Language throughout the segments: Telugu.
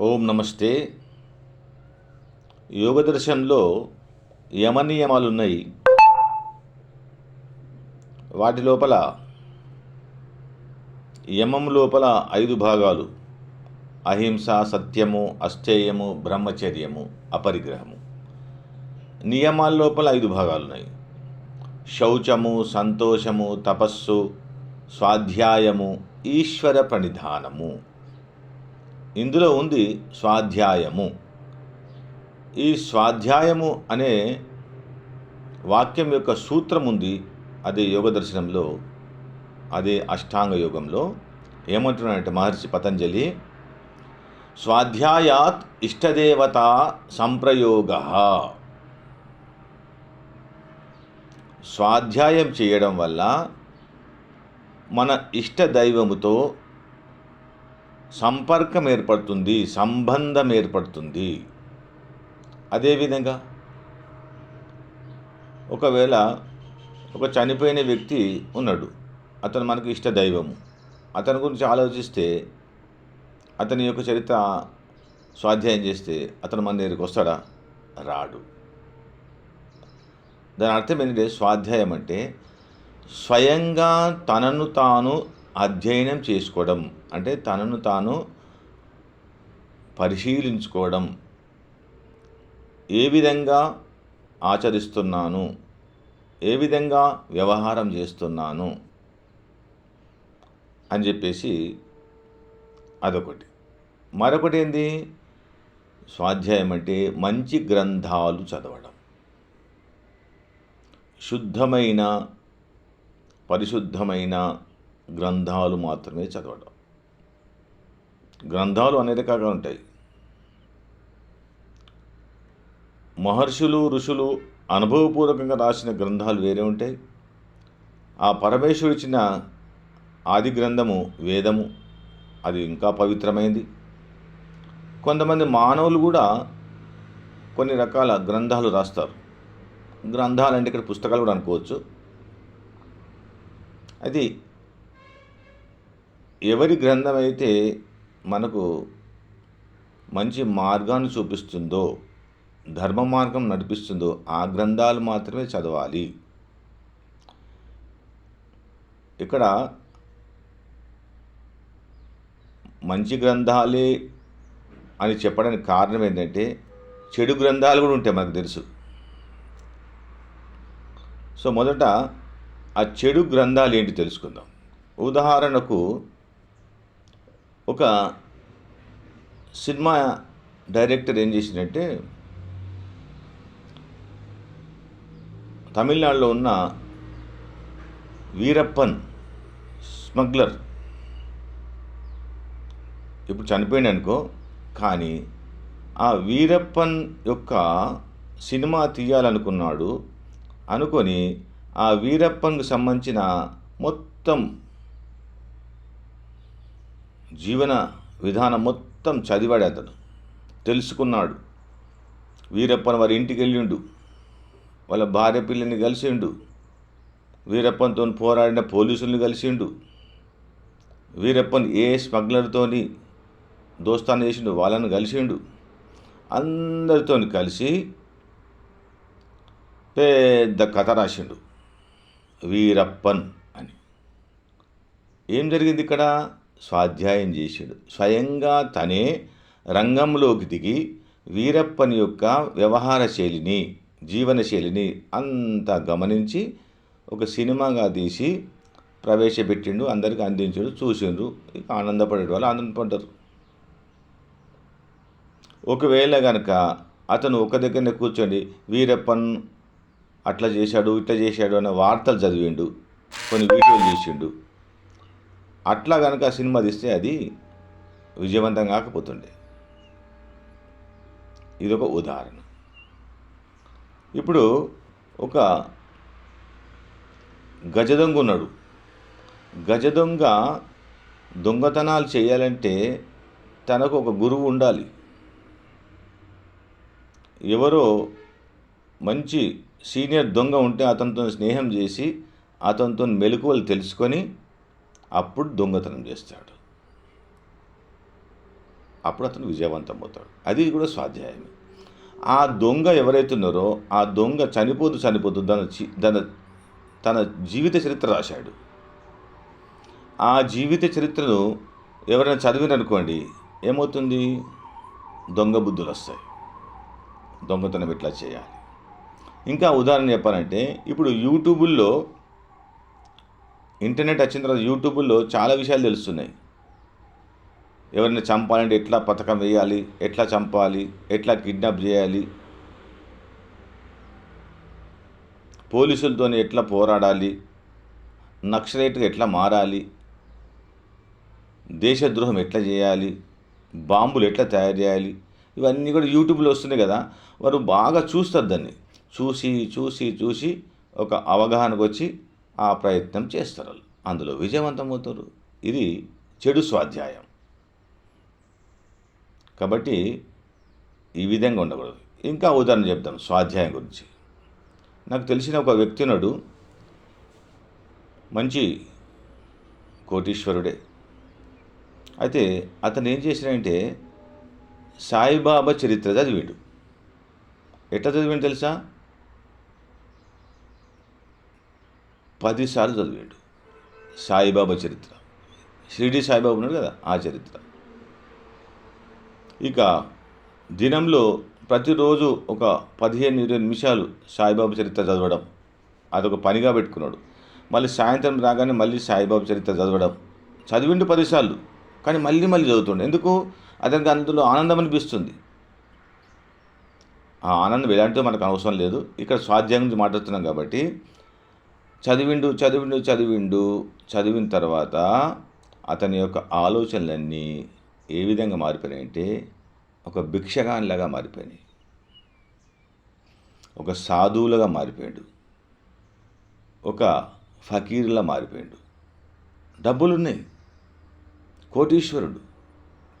ఓం నమస్తే. యోగ దర్శనంలో యమనియమాలు ఉన్నాయి వాటి లోపల యమం లోపల ఐదు భాగాలు. అహింస సత్యము అస్థేయము బ్రహ్మచర్యము అపరిగ్రహము. నియమాల లోపల ఐదు భాగాలు ఉన్నాయి శౌచము సంతోషము తపస్సు స్వాధ్యాయము ఈశ్వర ప్రణిధానము. ఇందులో ఉంది స్వాధ్యాయము. ఈ స్వాధ్యాయము అనే వాక్యం యొక్క సూత్రం ఉంది అదే యోగ దర్శనంలో అదే అష్టాంగ యోగంలో. ఏమంటున్నాడంటే మహర్షి పతంజలి స్వాధ్యాయాత్ ఇష్టదేవత సంప్రయోగ. స్వాధ్యాయం చేయడం వల్ల మన ఇష్ట దైవముతో సంపర్కం ఏర్పడుతుంది సంబంధం ఏర్పడుతుంది. అదేవిధంగా ఒకవేళ ఒక చనిపోయిన వ్యక్తి ఉన్నాడు అతను మనకు ఇష్ట దైవము. అతని గురించి ఆలోచిస్తే అతని యొక్క చరిత్ర స్వాధ్యాయం చేస్తే అతను మన దగ్గరికి వస్తాడా? రాడు. దాని అర్థం ఏంటంటే స్వాధ్యాయం అంటే స్వయంగా తనను తాను అధ్యయనం చేసుకోవడం అంటే తనను తాను పరిశీలించుకోవడం ఏ విధంగా ఆచరిస్తున్నాను ఏ విధంగా వ్యవహారం చేస్తున్నాను అని చెప్పేసి అదొకటి. మరొకటి ఏంది? స్వాధ్యాయం అంటే మంచి గ్రంథాలు చదవడం. శుద్ధమైన పరిశుద్ధమైన గ్రంథాలు మాత్రమే చదవడం. గ్రంథాలు అనేక రకాలుగా ఉంటాయి. మహర్షులు ఋషులు అనుభవపూర్వకంగా రాసిన గ్రంథాలు వేరే ఉంటాయి. ఆ పరమేశ్వరు ఇచ్చిన ఆది గ్రంథము వేదము. అది ఇంకా పవిత్రమైంది. కొంతమంది మానవులు కూడా కొన్ని రకాల గ్రంథాలు రాస్తారు. గ్రంథాలు అంటే ఇక్కడ పుస్తకాలు కూడా అనుకోవచ్చు. అది ఎవరి గ్రంథం అయితే మనకు మంచి మార్గాన్ని చూపిస్తుందో ధర్మ మార్గం నడిపిస్తుందో ఆ గ్రంథాలు మాత్రమే చదవాలి. ఇక్కడ మంచి గ్రంథాలే అని చెప్పడానికి కారణం ఏంటంటే చెడు గ్రంథాలు కూడా ఉంటాయి మనకు తెలుసు. సో మొదట ఆ చెడు గ్రంథాలు ఏంటి తెలుసుకుందాం. ఉదాహరణకు ఒక సినిమా డైరెక్టర్ ఏం చేసిందంటే తమిళనాడులో ఉన్న వీరప్పన్ స్మగ్లర్ ఇప్పుడు చనిపోయింది అనుకో కానీ ఆ వీరప్పన్ యొక్క సినిమా తీయాలనుకున్నాడు అనుకొని ఆ వీరప్పన్కు సంబంధించిన మొత్తం జీవన విధానం మొత్తం చదివాడు అతను. తెలుసుకున్నాడు. వీరప్పన్ వారి ఇంటికి వెళ్ళిండు. వాళ్ళ భార్య పిల్లని కలిసిండు. వీరప్పన్తో పోరాడిన పోలీసుల్ని కలిసిండు. వీరప్పన్ ఏ స్మగ్లర్తోని దోస్తాను చేసిండు వాళ్ళని కలిసిండు. అందరితో కలిసి పెద్ద కథ రాసిండు. వీరప్పన్ అని. ఏం జరిగింది ఇక్కడ? స్వాధ్యాయం చేశాడు. స్వయంగా తనే రంగంలోకి దిగి వీరప్పని యొక్క వ్యవహార శైలిని జీవనశైలిని అంతా గమనించి ఒక సినిమాగా తీసి ప్రవేశపెట్టిండు అందరికి అందించాడు చూసిండ్రు. ఇక ఆనందపడే వాళ్ళు ఆనందపడ్డారు. ఒకవేళ కనుక అతను ఒక దగ్గరనే కూర్చొని వీరప్పన్ అట్లా చేశాడు ఇట్లా చేశాడు అనే వార్తలు చదివిండు కొన్ని వీడియోలు చేసిండు. అట్లా కనుక సినిమా తీస్తే అది విజయవంతం కాకపోతుండే. ఇదొక ఉదాహరణ. ఇప్పుడు ఒక గజదొంగ ఉన్నాడు. గజ దొంగ దొంగతనాలు చేయాలంటే తనకు ఒక గురువు ఉండాలి. ఎవరో మంచి సీనియర్ దొంగ ఉంటే అతనితో స్నేహం చేసి అతనితో మెలకువలు తెలుసుకొని అప్పుడు దొంగతనం చేస్తాడు. అప్పుడు అతను విజయవంతం అవుతాడు. అది కూడా స్వాధ్యాయమే. ఆ దొంగ ఎవరైతే ఉన్నారో ఆ దొంగ చనిపోతూ చనిపోతూ తన తన తన జీవిత చరిత్ర రాశాడు. ఆ జీవిత చరిత్రను ఎవరైనా చదివిననుకోండి ఏమవుతుంది? దొంగ బుద్ధులు వస్తాయి. దొంగతనం ఎట్లా చేయాలి? ఇంకా ఉదాహరణ చెప్పాలంటే ఇప్పుడు యూట్యూబుల్లో ఇంటర్నెట్ వచ్చిన తర్వాత యూట్యూబ్లో చాలా విషయాలు తెలుస్తున్నాయి. ఎవరిని చంపాలంటే ఎట్లా పథకం వేయాలి ఎట్లా చంపాలి ఎట్లా కిడ్నాప్ చేయాలి పోలీసులతో ఎట్లా పోరాడాలి నక్సలైట్గా ఎట్లా మారాలి దేశద్రోహం ఎట్లా చేయాలి బాంబులు ఎట్లా తయారు చేయాలి ఇవన్నీ కూడా యూట్యూబ్లో వస్తున్నాయి కదా. వారు బాగా చూస్తారు దాన్ని. చూసి చూసి చూసి ఒక అవగాహనకు వచ్చి ఆ ప్రయత్నం చేస్తారు. అందులో విజయవంతమవుతారు ఇది చెడు స్వాధ్యాయం. కాబట్టి ఈ విధంగా ఉండకూడదు. ఇంకా ఉదాహరణ చెప్తాను స్వాధ్యాయం గురించి. నాకు తెలిసిన ఒక వ్యక్తి నాడు మంచి కోటీశ్వరుడే. అయితే అతను ఏం చేసినాడంటే సాయిబాబా చరిత్ర చదివాడు. ఎట్లా చదివాడు తెలుసా? పదిసార్లు చదివాడు. సాయిబాబా చరిత్ర. షిరిడి సాయిబాబా ఉన్నాడు కదా ఆ చరిత్ర. ఇక దినంలో ప్రతిరోజు ఒక పదిహేను ఇరవై నిమిషాలు సాయిబాబా చరిత్ర చదవడం. అదొక పనిగా పెట్టుకున్నాడు. మళ్ళీ సాయంత్రం రాగానే మళ్ళీ సాయిబాబా చరిత్ర చదవడం. చదివిండు పదిసార్లు కానీ మళ్ళీ మళ్ళీ చదువుతుండే. ఎందుకు? అతనికి అందులో ఆనందం అనిపిస్తుంది. ఆ ఆనందం ఎలాంటిదో మనకు అవసరం లేదు. ఇక్కడ స్వాధ్యాయం గురించి మాట్లాడుతున్నాం కాబట్టి చదివిండు చదివిండు చదివిండు చదివిన తర్వాత అతని యొక్క ఆలోచనలన్నీ ఏ విధంగా మారిపోయినాయంటే ఒక భిక్షగానిలాగా మారిపోయినాయి. ఒక సాధువులుగా మారిపోయాడు. ఒక ఫకీర్లా మారిపోయాడు. డబ్బులు ఉన్నాయి కోటీశ్వరుడు.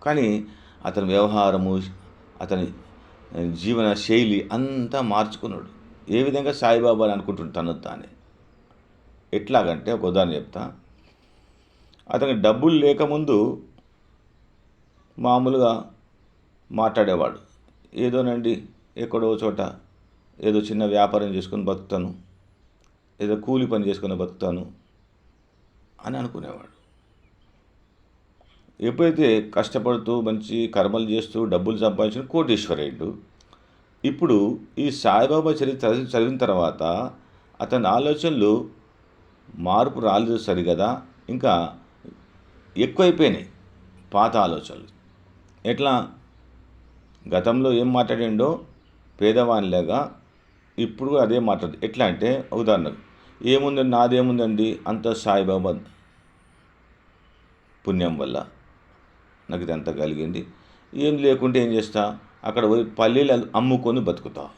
కానీ అతని వ్యవహారము అతని జీవన శైలి అంతా మార్చుకున్నాడు. ఏ విధంగా సాయిబాబా అని అనుకుంటుండు తను తానే. ఎట్లాగంటే ఒక ఉదాహరణ చెప్తా. అతనికి డబ్బులు లేకముందు మామూలుగా మాట్లాడేవాడు. ఏదోనండి ఎక్కడో చోట ఏదో చిన్న వ్యాపారం చేసుకొని బతుకుతాను ఏదో కూలి పని చేసుకొని బతుకుతాను అని అనుకునేవాడు. ఎప్పుడైతే కష్టపడుతూ మంచి కర్మలు చేస్తూ డబ్బులు సంపాదించిన కోటేశ్వరయుడు ఇప్పుడు ఈ సాయిబాబా చరిత్ర చదివిన తర్వాత అతని ఆలోచనలు మార్పు రాలేదు సరిగదా? ఇంకా ఎక్కువైపోయినాయి పాత ఆలోచనలు. ఎట్లా? గతంలో ఏం మాట్లాడిండో పేదవానిలాగా ఇప్పుడు అదే మాట్లాడు ఎట్లా అంటే ఉదాహరణకు ఏముందండి నాదేముందండి అంత సాయిబాబా పుణ్యం వల్ల? నాకు ఇదంతా కలిగింది. ఏం లేకుంటే ఏం చేస్తా? అక్కడ పోయి పల్లీలు అమ్ముకొని బతుకుతా.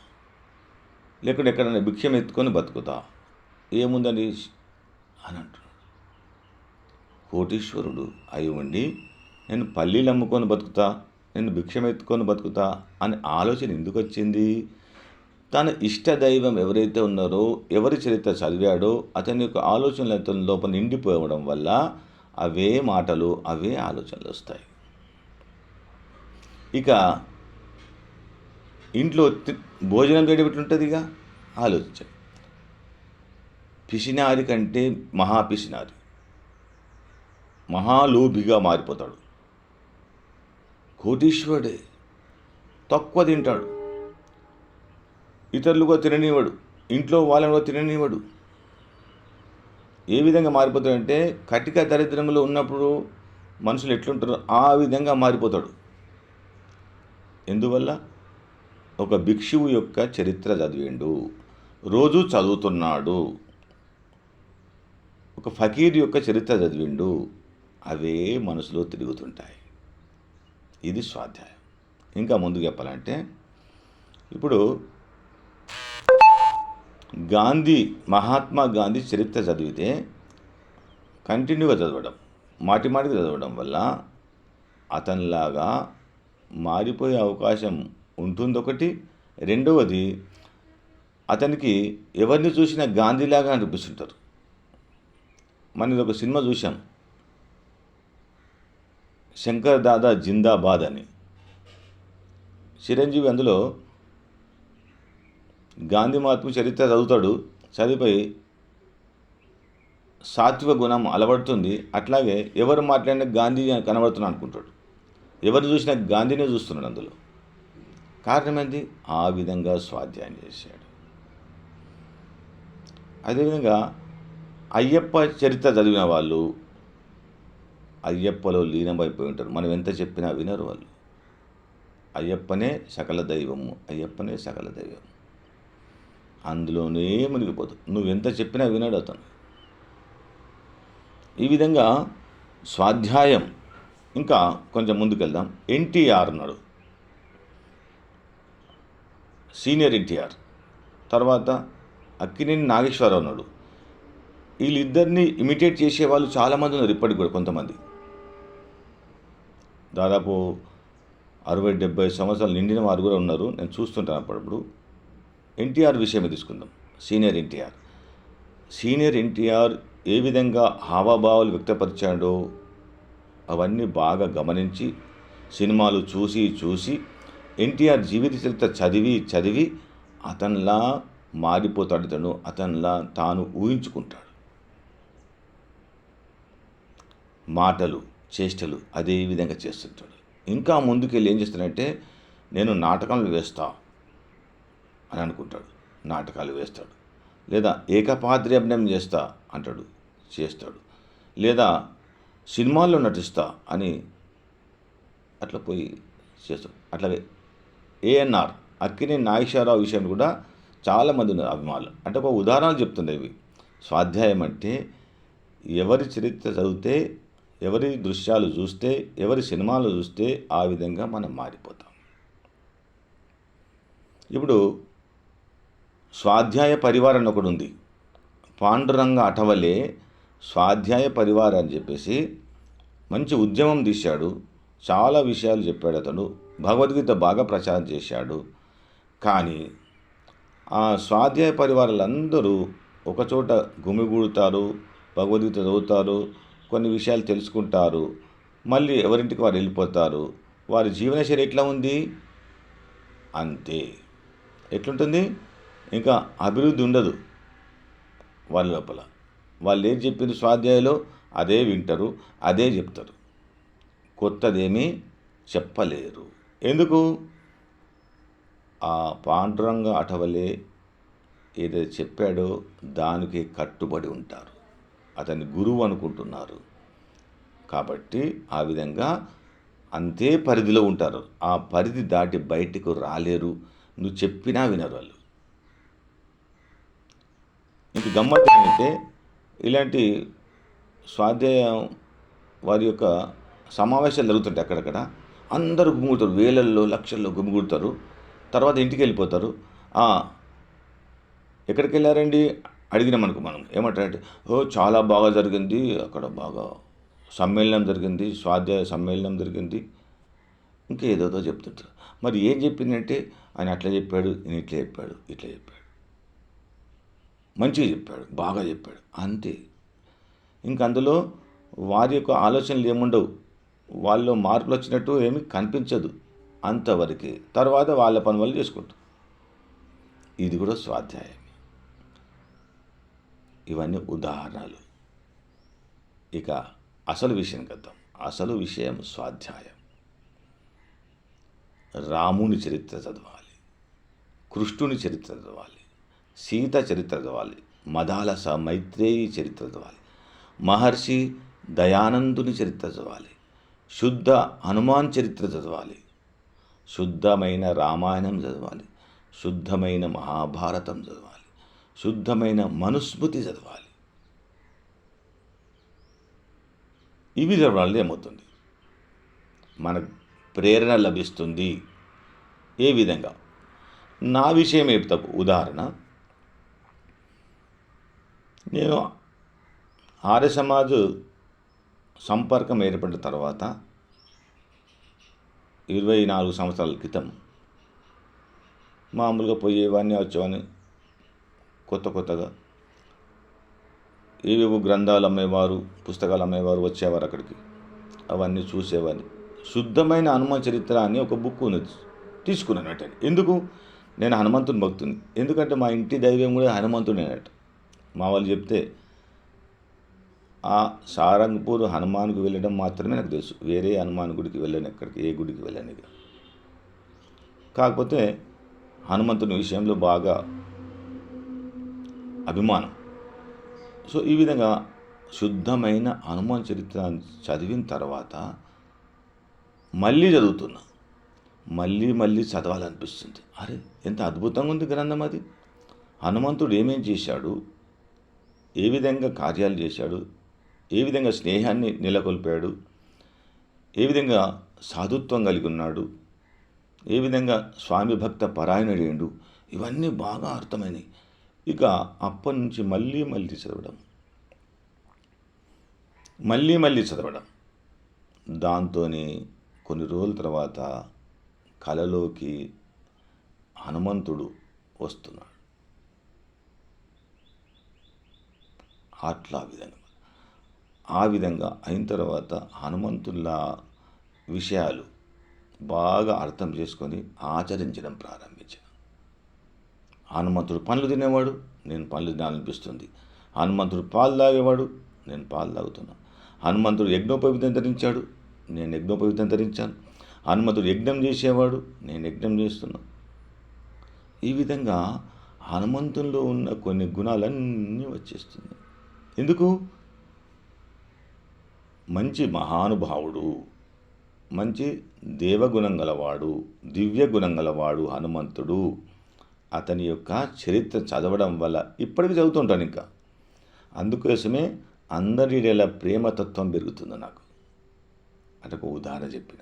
లేకుంటే ఎక్కడైనా భిక్షం ఎత్తుకొని బతుకుతా. ఏముందని అని అంటున్నాడు. కోటీశ్వరుడు అయి ఉండి నేను పల్లీలు అమ్ముకొని బతుకుతా నేను భిక్షం ఎత్తుకొని బతుకుతా అనే ఆలోచన ఎందుకు వచ్చింది? తన ఇష్ట దైవం ఎవరైతే ఉన్నారో ఎవరి చరిత్ర చదివాడో అతని యొక్క ఆలోచనలు అతని లోపల నిండిపోవడం వల్ల అవే మాటలు అవే ఆలోచనలు వస్తాయి. ఇక ఇంట్లో భోజనం గడిపెట్టి ఉంటుంది ఇక? ఆలోచించండి. పిసినారి కంటే మహా పిసినారి మహాలోభిగా మారిపోతాడు. కోటీశ్వరుడే తక్కువ తింటాడు. ఇతరులు కూడా తిననివ్వడు ఇంట్లో వాళ్ళని కూడా తిననివ్వడు. ఏ విధంగా మారిపోతాడంటే కటిక దరిద్రంలో ఉన్నప్పుడు మనుషులు ఎట్లుంటారో ఆ విధంగా మారిపోతాడు. ఎందువల్ల? ఒక భిక్షువు యొక్క చరిత్ర చదివిండు రోజు చదువుతున్నాడు. ఒక ఫకీర్ యొక్క చరిత్ర చదివిండు అవే మనసులో తిరుగుతుంటాయి. ఇది స్వాధ్యాయం. ఇంకా ముందు చెప్పాలంటే ఇప్పుడు గాంధీ మహాత్మా గాంధీ చరిత్ర చదివితే కంటిన్యూగా చదవడం మాటి మాటికి చదవడం వల్ల అతనిలాగా మారిపోయే అవకాశం ఉంటుంది ఒకటి రెండవది అతనికి ఎవరిని చూసినా గాంధీలాగా అనిపిస్తుంటారు. మన ఒక సినిమా చూసాం శంకర్ దాదా జిందాబాద్ అని. చిరంజీవి అందులో గాంధీ మహాత్మ చరిత్ర చదువుతాడు చదివిపోయి సాత్విక గుణం అలవడుతుంది. అట్లాగే ఎవరు మాట్లాడినా గాంధీ కనబడుతున్నా అనుకుంటాడు. ఎవరు చూసినా గాంధీనే చూస్తున్నాడు అందులో. కారణం ఏంటి? ఆ విధంగా స్వాధ్యాయం చేశాడు. అదేవిధంగా అయ్యప్ప చరిత్ర చదివిన వాళ్ళు అయ్యప్పలో లీనమైపోయి ఉంటారు. మనం ఎంత చెప్పినా వినరు వాళ్ళు. అయ్యప్పనే సకల దైవము అయ్యప్పనే సకల దైవం అందులోనే మునిగిపోతావు నువ్వు ఎంత చెప్పినా వినడు అతను. ఈ విధంగా స్వాధ్యాయం ఇంకా కొంచెం ముందుకెళ్దాం. ఎన్టీఆర్ ఉన్నాడు. సీనియర్ ఎన్టీఆర్. తర్వాత అక్కినేని నాగేశ్వరరావు ఉన్నాడు. వీళ్ళిద్దరిని ఇమిటేట్ చేసే వాళ్ళు చాలామంది ఉన్నారు ఇప్పటికి కూడా కొంతమంది. దాదాపు అరవై డెబ్బై సంవత్సరాలు నిండిన వారు కూడా ఉన్నారు. నేను చూస్తుంటాను అప్పుడప్పుడు. ఎన్టీఆర్ విషయమే తీసుకుందాం. సీనియర్ ఎన్టీఆర్. సీనియర్ ఎన్టీఆర్ ఏ విధంగా హావభావాలు వ్యక్తపరిచాడో అవన్నీ బాగా గమనించి సినిమాలు చూసి చూసి ఎన్టీఆర్ జీవిత చరిత్ర చదివి చదివి అతనిలా మారిపోతాడు తను. అతనిలా తాను ఊహించుకుంటాడు. మాటలు చేష్టలు అదే విధంగా చేస్తుంటాడు. ఇంకా ముందుకెళ్ళి ఏం చేస్తాడంటే నేను నాటకాలు వేస్తా అని అనుకుంటాడు. నాటకాలు వేస్తాడు. లేదా ఏకపాత్రి అభినయం చేస్తా అంటాడు చేస్తాడు. లేదా సినిమాల్లో నటిస్తా అని అట్లా పోయి చేస్తాడు. అట్లాగే ఏఎన్ఆర్ అక్కినే నాగేశ్వరరావు విషయం కూడా చాలామంది ఉన్నారు అభిమానులు. అంటే ఒక ఉదాహరణ చెప్తుండేవి. ఇవి స్వాధ్యాయం అంటే ఎవరి చరిత్ర చదివితే ఎవరి దృశ్యాలు చూస్తే ఎవరి సినిమాలు చూస్తే ఆ విధంగా మనం మారిపోతాం. ఇప్పుడు స్వాధ్యాయ పరివారం ఒకడు ఉంది. పాండురంగ అటవలే స్వాధ్యాయ పరివారం అని చెప్పేసి మంచి ఉద్యమం తీశాడు. చాలా విషయాలు చెప్పాడు అతను. భగవద్గీత బాగా ప్రచారం చేశాడు. కానీ ఆ స్వాధ్యాయ పరివారాలందరూ ఒకచోట గుమిగూడుతారు భగవద్గీత చదువుతారు కొన్ని విషయాలు తెలుసుకుంటారు. మళ్ళీ ఎవరింటికి వారు వెళ్ళిపోతారు? వారి జీవనశైలి ఎట్లా ఉంది? అంతే. ఎట్లుంటుంది? ఇంకా అభివృద్ధి ఉండదు వాళ్ళ లోపల. వాళ్ళు ఏం చెప్పింది స్వాధ్యాయంలో? అదే వింటారు అదే చెప్తారు. కొత్తదేమీ చెప్పలేరు. ఎందుకు? ఆ పాండురంగ అటవలే ఏదైతే చెప్పాడో దానికి కట్టుబడి ఉంటారు. అతని గురువు అనుకుంటున్నారు. కాబట్టి ఆ విధంగా అంతే పరిధిలో ఉంటారు. ఆ పరిధి దాటి బయటకు రాలేరు. నువ్వు చెప్పినా వినరు వాళ్ళు. ఇంక గమ్మత్ ఏంటంటే ఇలాంటి స్వాధ్యాయం వారి యొక్క సమావేశాలు జరుగుతుంటాయి అక్కడక్కడ. అందరూ గుమ్ముగుడతారు వేలల్లో లక్షల్లో గుమ్ముగుడతారు తర్వాత ఇంటికి వెళ్ళిపోతారు. ఎక్కడికి వెళ్ళారండి? అడిగినామనుకో మనం. ఏమంటారంటే ఓ చాలా బాగా జరిగింది అక్కడ బాగా సమ్మేళనం జరిగింది స్వాధ్యాయ సమ్మేళనం జరిగింది. ఇంకా ఏదోదో చెప్తుంటారు. మరి ఏం చెప్పిందంటే ఆయన అట్లా చెప్పాడు నేను ఇట్లా చెప్పాడు ఇట్లా చెప్పాడు. మంచిగా చెప్పాడు బాగా చెప్పాడు అంతే. ఇంక అందులో వారి యొక్క ఆలోచనలు ఏముండవు. వాళ్ళు మార్పులు వచ్చినట్టు ఏమి కనిపించదు అంతవరకే. తర్వాత వాళ్ళ పని వాళ్ళు చేసుకుంటారు ఇది కూడా స్వాధ్యాయం. ఇవన్నీ ఉదాహరణలు. ఇక అసలు విషయం కద్దాం అసలు విషయం స్వాధ్యాయం. రాముని చరిత్ర చదవాలి. కృష్ణుని చరిత్ర చదవాలి. సీత చరిత్ర చదవాలి. మదాలస మైత్రేయి చరిత్ర చదవాలి. మహర్షి దయానందుని చరిత్ర చదవాలి. శుద్ధ హనుమాన్ చరిత్ర చదవాలి. శుద్ధమైన రామాయణం చదవాలి. శుద్ధమైన మహాభారతం చదవాలి. శుద్ధమైన మనుస్మృతి చదవాలి. ఇవి చదవడం ఏమవుతుంది? మనకు ప్రేరణ లభిస్తుంది. ఏ విధంగా? నా విషయం చెప్తా ఉదాహరణ. నేను ఆర్య సమాజ్ సంపర్కం ఏర్పడిన తర్వాత ఇరవై నాలుగు సంవత్సరాల క్రితం మామూలుగా పోయేవాడిని వచ్చేవాడిని కొత్త కొత్తగా. ఏవేవో గ్రంథాలు అమ్మేవారు పుస్తకాలు అమ్మేవారు వచ్చేవారు అక్కడికి. అవన్నీ చూసేవాడిని. శుద్ధమైన హనుమాన్ చరిత్ర అని ఒక బుక్ ఉన్నది తీసుకున్నాను వెంటనే ఎందుకు? నేను హనుమంతుని భక్తుని. ఎందుకంటే మా ఇంటి దైవం కూడా హనుమంతుడేనట అన్నట్టు మా వాళ్ళు చెప్తే ఆ సారంగపూర్ హనుమాన్కి వెళ్ళడం మాత్రమే నాకు తెలుసు. వేరే హనుమాన్ గుడికి వెళ్ళాను ఎక్కడికి ఏ గుడికి వెళ్ళాను ఇక. కాకపోతే హనుమంతుని విషయంలో బాగా అభిమానం. సో ఈ విధంగా శుద్ధమైన హనుమాన్ చరిత్ర చదివిన తర్వాత మళ్ళీ చదువుతున్నా. మళ్ళీ మళ్ళీ చదవాలనిపిస్తుంది. అరే ఎంత అద్భుతంగా ఉంది గ్రంథం అది. హనుమంతుడు ఏమేం చేశాడు? ఏ విధంగా కార్యాలు చేశాడు? ఏ విధంగా స్నేహాన్ని నెలకొల్పాడు? ఏ విధంగా సాధుత్వం కలిగి ఉన్నాడు? ఏ విధంగా స్వామి భక్త పరాయణుడేండు? ఇవన్నీ బాగా అర్థమైనవి ఇక అప్పటి నుంచి మళ్ళీ మళ్ళీ చదవడం. మళ్ళీ మళ్ళీ చదవడం. దాంతోనే కొన్ని రోజుల తర్వాత కలలోకి హనుమంతుడు వస్తున్నాడు. అట్లా విధంగా. ఆ విధంగా అయిన తర్వాత హనుమంతుల్లా విషయాలు బాగా అర్థం చేసుకొని ఆచరించడం ప్రారంభించాడు హనుమంతుడు పండ్లు తినేవాడు నేను పండ్లు తినాలనిపిస్తుంది. హనుమంతుడు పాలు తాగేవాడు నేను పాలు తాగుతున్నా. హనుమంతుడు యజ్ఞోపవితం ధరించాడు నేను యజ్ఞోపవితం ధరించాను. హనుమంతుడు యజ్ఞం చేసేవాడు నేను యజ్ఞం చేస్తున్నా. ఈ విధంగా హనుమంతుల్లో ఉన్న కొన్ని గుణాలన్నీ వచ్చేస్తుంది ఎందుకు? మంచి మహానుభావుడు మంచి దేవగుణం గలవాడు దివ్య గుణం గలవాడు హనుమంతుడు. అతని యొక్క చరిత్ర చదవడం వల్ల ఇప్పటికి చదువుతుంటాను ఇంకా. అందుకోసమే అందరిల ప్రేమతత్వం పెరుగుతుంది నాకు. అంటే ఒక ఉదాహరణ చెప్పిన.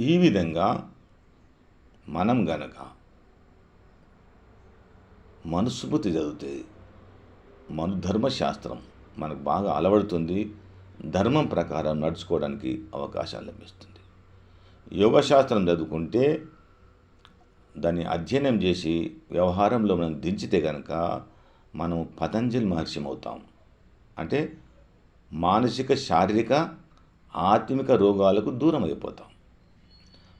ఈ విధంగా మనం గనక మనుస్మృతి చదివితే మన ధర్మశాస్త్రం మనకు బాగా అలవడుతుంది. ధర్మం ప్రకారం నడుచుకోవడానికి అవకాశాలు లభిస్తుంది. యోగశాస్త్రం చదువుకుంటే దాన్ని అధ్యయనం చేసి వ్యవహారంలో మనం దించితే కనుక మనం పతంజలి మహర్షి అవుతాం. అంటే మానసిక శారీరక ఆత్మిక రోగాలకు దూరం అయిపోతాం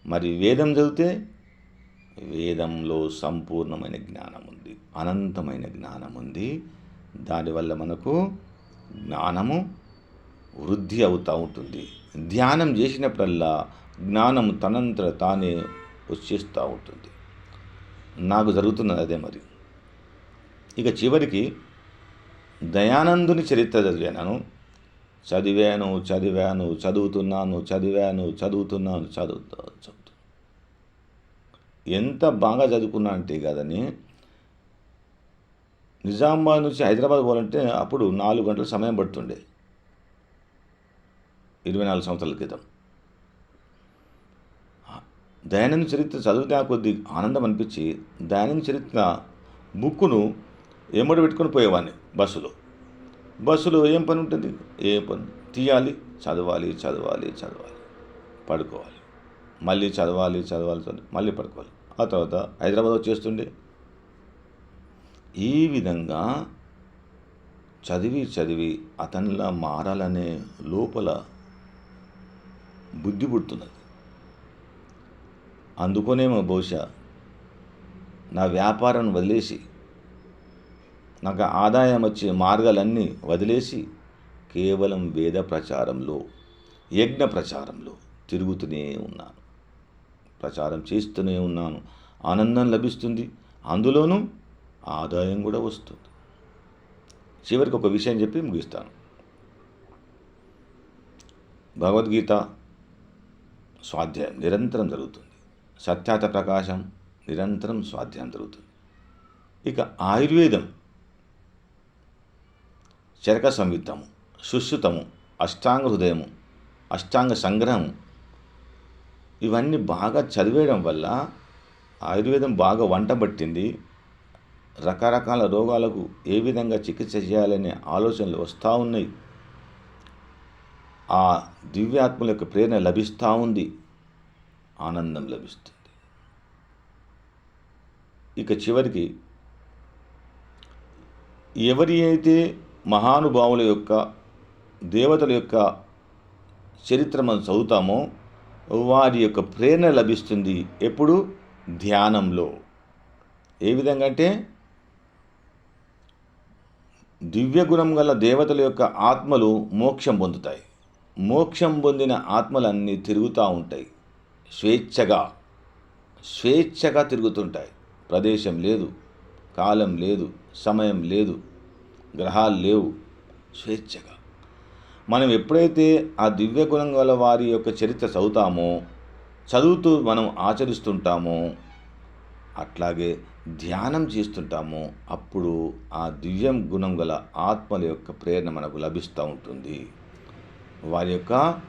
మరి వేదం చదివితే వేదంలో సంపూర్ణమైన జ్ఞానం ఉంది. అనంతమైన జ్ఞానం ఉంది. దానివల్ల మనకు జ్ఞానము వృద్ధి అవుతూ ఉంటుంది. ధ్యానం చేసినప్పుడల్లా జ్ఞానం తనంతట తానే వచ్చేస్తూ ఉంటుంది. నాకు జరుగుతున్నది అదే మరి. ఇక చివరికి దయానందుని చరిత్ర చదివాను. చదివాను చదివాను చదువుతున్నాను చదివాను చదువుతున్నాను చదువుతా చదువుతా. ఎంత బాగా చదువుకున్నా అంటే కదని నిజామాబాద్ నుంచి హైదరాబాద్ పోవాలంటే అప్పుడు నాలుగు గంటల సమయం పడుతుండే. ఇరవై నాలుగు సంవత్సరాల క్రితం. దయానంద చరిత్ర చదివితే ఆ కొద్ది ఆనందం అనిపించి దయానంద చరిత్ర బుక్కును ఎమ్మడి పెట్టుకొని పోయేవాడిని బస్సులో. బస్సులో ఏం పని ఉంటుంది? ఏ పని? తీయాలి చదవాలి చదవాలి చదవాలి. పడుకోవాలి. మళ్ళీ చదవాలి చదవాలి చదవాలి మళ్ళీ పడుకోవాలి. ఆ తర్వాత హైదరాబాద్ వచ్చేస్తుండే ఈ విధంగా చదివి చదివి అతనిలా మారాలనే లోపల బుద్ధి పుడుతున్నది. అందుకోనేమో బహుశా నా వ్యాపారం వదిలేసి నాకు ఆదాయం వచ్చే మార్గాలన్నీ వదిలేసి కేవలం వేద ప్రచారంలో యజ్ఞ ప్రచారంలో తిరుగుతూనే ఉన్నాను. ప్రచారం చేస్తూనే ఉన్నాను. ఆనందం లభిస్తుంది. అందులోనూ ఆదాయం కూడా వస్తుంది. చివరికి ఒక విషయం చెప్పి ముగిస్తాను. భగవద్గీత స్వాధ్యాయం నిరంతరం జరుగుతుంది. సత్యాత ప్రకాశం నిరంతరం స్వాధ్యాయం జరుగుతుంది. ఇక ఆయుర్వేదం చరక సంయుక్తము సుశ్రుతము అష్టాంగ హృదయము అష్టాంగ సంగ్రహం ఇవన్నీ బాగా చదివేయడం వల్ల ఆయుర్వేదం బాగా వంట పట్టింది. రకరకాల రోగాలకు ఏ విధంగా చికిత్స చేయాలనే ఆలోచనలు వస్తూ ఉన్నాయి. ఆ దివ్యాత్మల యొక్క ప్రేరణ లభిస్తూ ఉంది. ఆనందం లభిస్తుంది. ఇక చివరికి ఎవరి అయితే మహానుభావుల యొక్క దేవతల యొక్క చరిత్ర మనం చదువుతామో వారి యొక్క ప్రేరణ లభిస్తుంది ఎప్పుడు? ధ్యానంలో. ఏ విధంగా అంటే దివ్య గుణం గల దేవతల యొక్క ఆత్మలు మోక్షం పొందుతాయి. మోక్షం పొందిన ఆత్మలన్నీ తిరుగుతూ ఉంటాయి. స్వేచ్ఛగా స్వేచ్ఛగా తిరుగుతుంటాయి. ప్రదేశం లేదు కాలం లేదు సమయం లేదు గ్రహాలు లేవు. స్వేచ్ఛగా. మనం ఎప్పుడైతే ఆ దివ్య గుణం గల వారి యొక్క చరిత్ర చదువుతామో చదువుతూ మనం ఆచరిస్తుంటామో అట్లాగే ధ్యానం చేస్తుంటామో అప్పుడు ఆ దివ్యం గుణం గల ఆత్మల యొక్క ప్రేరణ మనకు లభిస్తూ ఉంటుంది. వారి యొక్క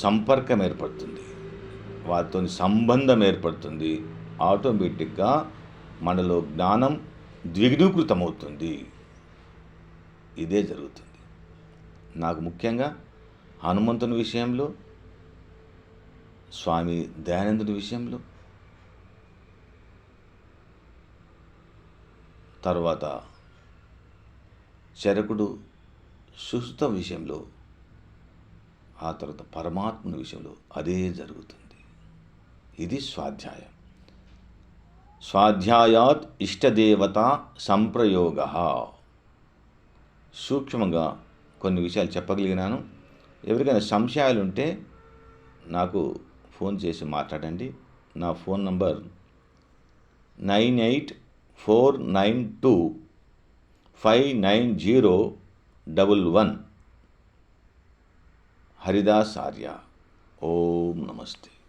సంపర్కం ఏర్పడుతుంది. వారితో సంబంధం ఏర్పడుతుంది. ఆటోమేటిక్గా మనలో జ్ఞానం ద్విగుణీకృతమవుతుంది. ఇదే జరుగుతుంది. నాకు ముఖ్యంగా హనుమంతుని విషయంలో స్వామి దయానందుని విషయంలో తర్వాత చరకుడు సుస్థ విషయంలో ఆ తర్వాత పరమాత్మని విషయంలో అదే జరుగుతుంది. ఇది స్వాధ్యాయం. స్వాధ్యాయాత్ ఇష్టదేవత సంప్రయోగ. సూక్ష్మంగా కొన్ని విషయాలు చెప్పగలిగినాను. ఎవరికైనా సంశయాలు ఉంటే నాకు ఫోన్ చేసి మాట్లాడండి. నా phone number nine eight four nine two five nine zero double one. Haridas Arya. ఓం నమస్తే.